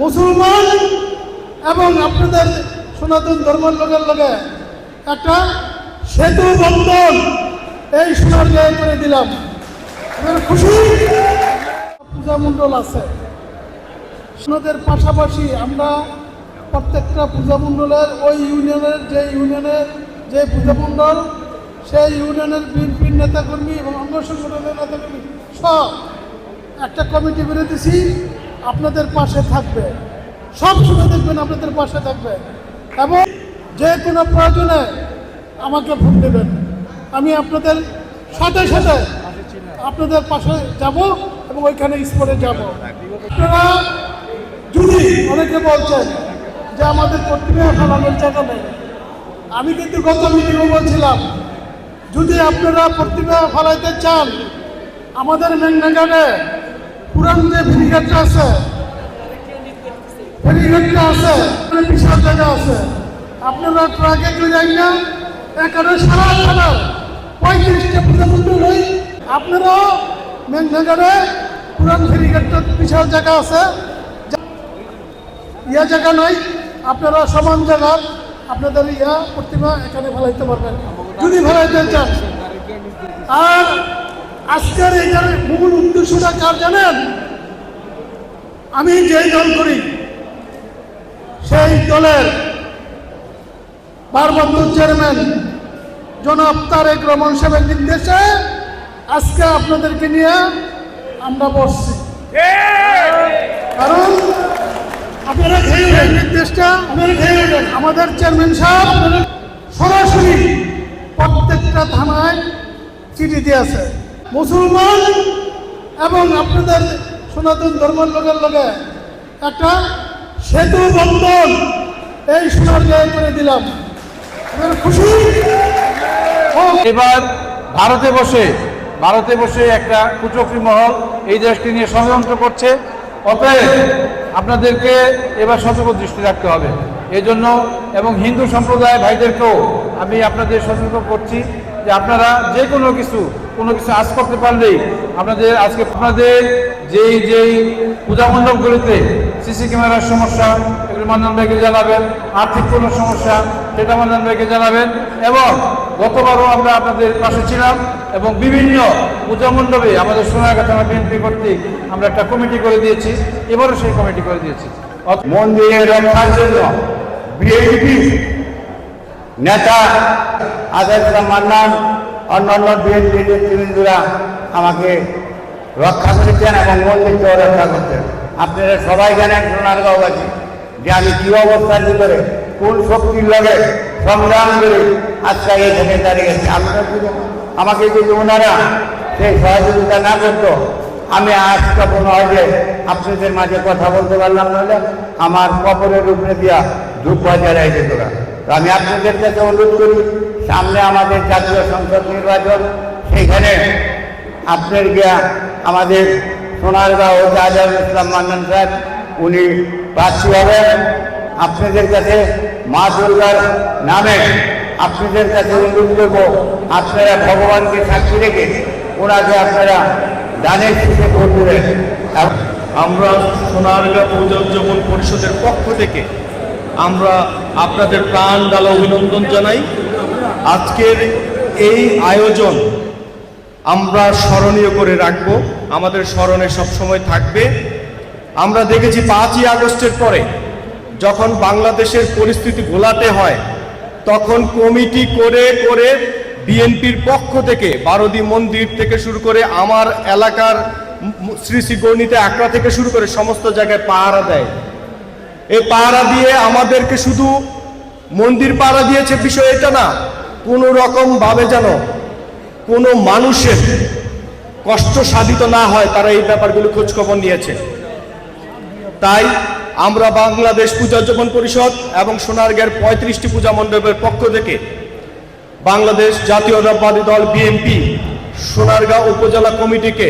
মুসলমান এবং আপনাদের সনাতন ধর্মের লোকের লগে একটা সেতু বন্ধন এই সোনার গায়ে করে দিলাম। খুশি? পূজা মণ্ডল আছে। সোনাদের পাশাপাশি আমরা প্রত্যেকটা পূজা মণ্ডলের, ওই ইউনিয়নের, যে ইউনিয়নের যে পূজা মণ্ডল, সেই ইউনিয়নের বিএনপির নেতাকর্মী এবং অঙ্গ সংগঠনের নেতাকর্মী সব একটা কমিটি করে দিছি। আপনাদের পাশে থাকবে। সব সময় দেখবেন আপনাদের পাশে থাকবে। এবং যে কোনো প্রয়োজনে আমাকে ফোন দেবেন। আমি আপনাদের সাথে সাথে আপনাদের পাশে যাব এবং ওইখানে স্পটে যাব। আপনারা যদি অনেকে বলছেন যে আমাদের প্রতিমা ফেলানোর জায়গা নেই। আমি কিন্তু গত মিটিংও বলছিলাম, যদি আপনারা প্রতিমা ফেলাইতে চান, আমাদের মেঘনাগারে পুরান যে ফেরিঘাটটা আছে ফেরিঘাটটা আছে বিশাল জায়গা আছে। আপনারা ট্রাকে তো যাই না এখানে সারা সারা পঁয়ত্রিশটা প্রজামন্ডল হই আপনারাও মেঘনাগারে পুরান ফেরিঘাটটা বিশাল জায়গা আছে। ইয়া জায়গা নয়, আপনারা সমান জায়গা, আপনাদের ইয়া প্রতিমা এখানে ফেলাইতে পারবেন। যদি ফেলাইতে চান। আর আজকের এটার মূল উদ্দেশ্যটা কার জানেন? আমি যেই দল করি, সেই দলের বারবন্ধ চেয়ারম্যান জনাব তারেক রহমান সাহেবের নির্দেশে আজকে আপনাদেরকে নিয়ে আমরা বসছি। কারণ আপনারা খেয়ে নির্দেশটা আমাদের চেয়ারম্যান সাহেব সরাসরি প্রত্যেকটা থানায় চিঠি দিয়েছে মুসলমান এবং আপনাদের সনাতন ধর্মের লোকের লোকে একটা সেতু বন্ধন এই সোনার গায়ে করে দিলাম। খুশি? এবার ভারতে বসে ভারতে বসে একটা কুচক্রী মহল এই দেশটি নিয়ে ষড়যন্ত্র করছে। অতএব আপনাদেরকে এবার সতর্ক দৃষ্টি রাখতে হবে। এই জন্য এবং হিন্দু সম্প্রদায় ভাইদেরকেও আমি আপনাদের সতর্ক করছি যে আপনারা যে কোনো কিছু কোনো কিছু আজ করতে পারলেই আপনাদের আজকে আপনাদের যেই যেই পূজা মণ্ডপগুলিতে সিসি ক্যামেরার সমস্যা, এগুলো মান্নান ভাইকে জানাবেন, আর্থিক কোনো সমস্যা, সেটা মান্নান ভাইকে জানাবেন, এবং গতবারও আমরা আপনাদের পাশে ছিলাম এবং বিভিন্ন পূজা মণ্ডপে আমাদের সোনারগাঁ থানা বিএনপি কর্তৃক আমরা একটা কমিটি করে দিয়েছি, এবারও সেই কমিটি করে দিয়েছি। মন্দিরের রক্ষার জন্য বিএনপি নেতা আজাদ মান্নান অন্যান্য বিএনপি নেতৃবৃন্দরা আমাকে রক্ষা করেছেন এবং মন্দিরকেও রক্ষা করছেন। আপনারা সবাই জানেন সোনারগাঁওবাসী যে আমি কী অবস্থার করে কোন শক্তির লগে সংগ্রাম করে, আজকে এখানে দাঁড়িয়েছি আপনারা যদি আমাকে যদি ওনারা সেই সহযোগিতা না করতো, আমি আজ তখন হয় আপনাদের মাঝে কথা বলতে পারলাম, নাহলে আমার কবরের উপরে দিয়া ধূপ জ্বালাই যেত আমি আপনাদের কাছে অনুরোধ করি সামনে আমাদের জাতীয় সংসদ নির্বাচন, সেইখানে আপনার গিয়া আমাদের সোনারগাঁও আজহার ইসলাম মান্নান সাহেব, উনি প্রার্থী হবেন। আপনাদের কাছে মা দুর্গার নামে আপনাদের কাছে অনুরোধ করব। আপনারা ভগবানকে সাক্ষী রেখে ওনাকে আপনারা দানের শীষে দেবেন। আমরা সোনারগাঁ পরিষদের পক্ষ থেকে আমরা আপনাদের প্রাণ ডালা অভিনন্দন জানাই। আজকের এই আয়োজন আমরা স্মরণীয় করে রাখব। আমাদের স্মরণে সবসময় থাকবে। আমরা দেখেছি পাঁচই আগস্টের পরে যখন বাংলাদেশের পরিস্থিতি ঘোলাটে হয়, তখন কমিটি করে করে বিএনপির পক্ষ থেকে, বারোদি মন্দির থেকে শুরু করে আমার এলাকার শ্রী শ্রী গণিতে আকড়া থেকে শুরু করে সমস্ত জায়গায় পাহারা দেয়। এই পাহারা দিয়ে আমাদেরকে শুধু মন্দির পাহারা দিয়েছে বিষয় এটা না কোনো রকম ভাবে যেন কোনো মানুষের কষ্ট সাধিত না হয়, তারা এই ব্যাপারগুলো খোঁজখবর নিয়েছে। তাই আমরা বাংলাদেশ পূজা উদযাপন পরিষদ এবং সোনারগাঁর পঁয়ত্রিশটি পূজা মণ্ডপের পক্ষ থেকে বাংলাদেশ জাতীয়তাবাদী দল বিএনপি সোনারগাঁও উপজেলা কমিটিকে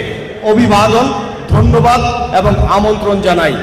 অভিবাদন, ধন্যবাদ এবং আমন্ত্রণ জানাই।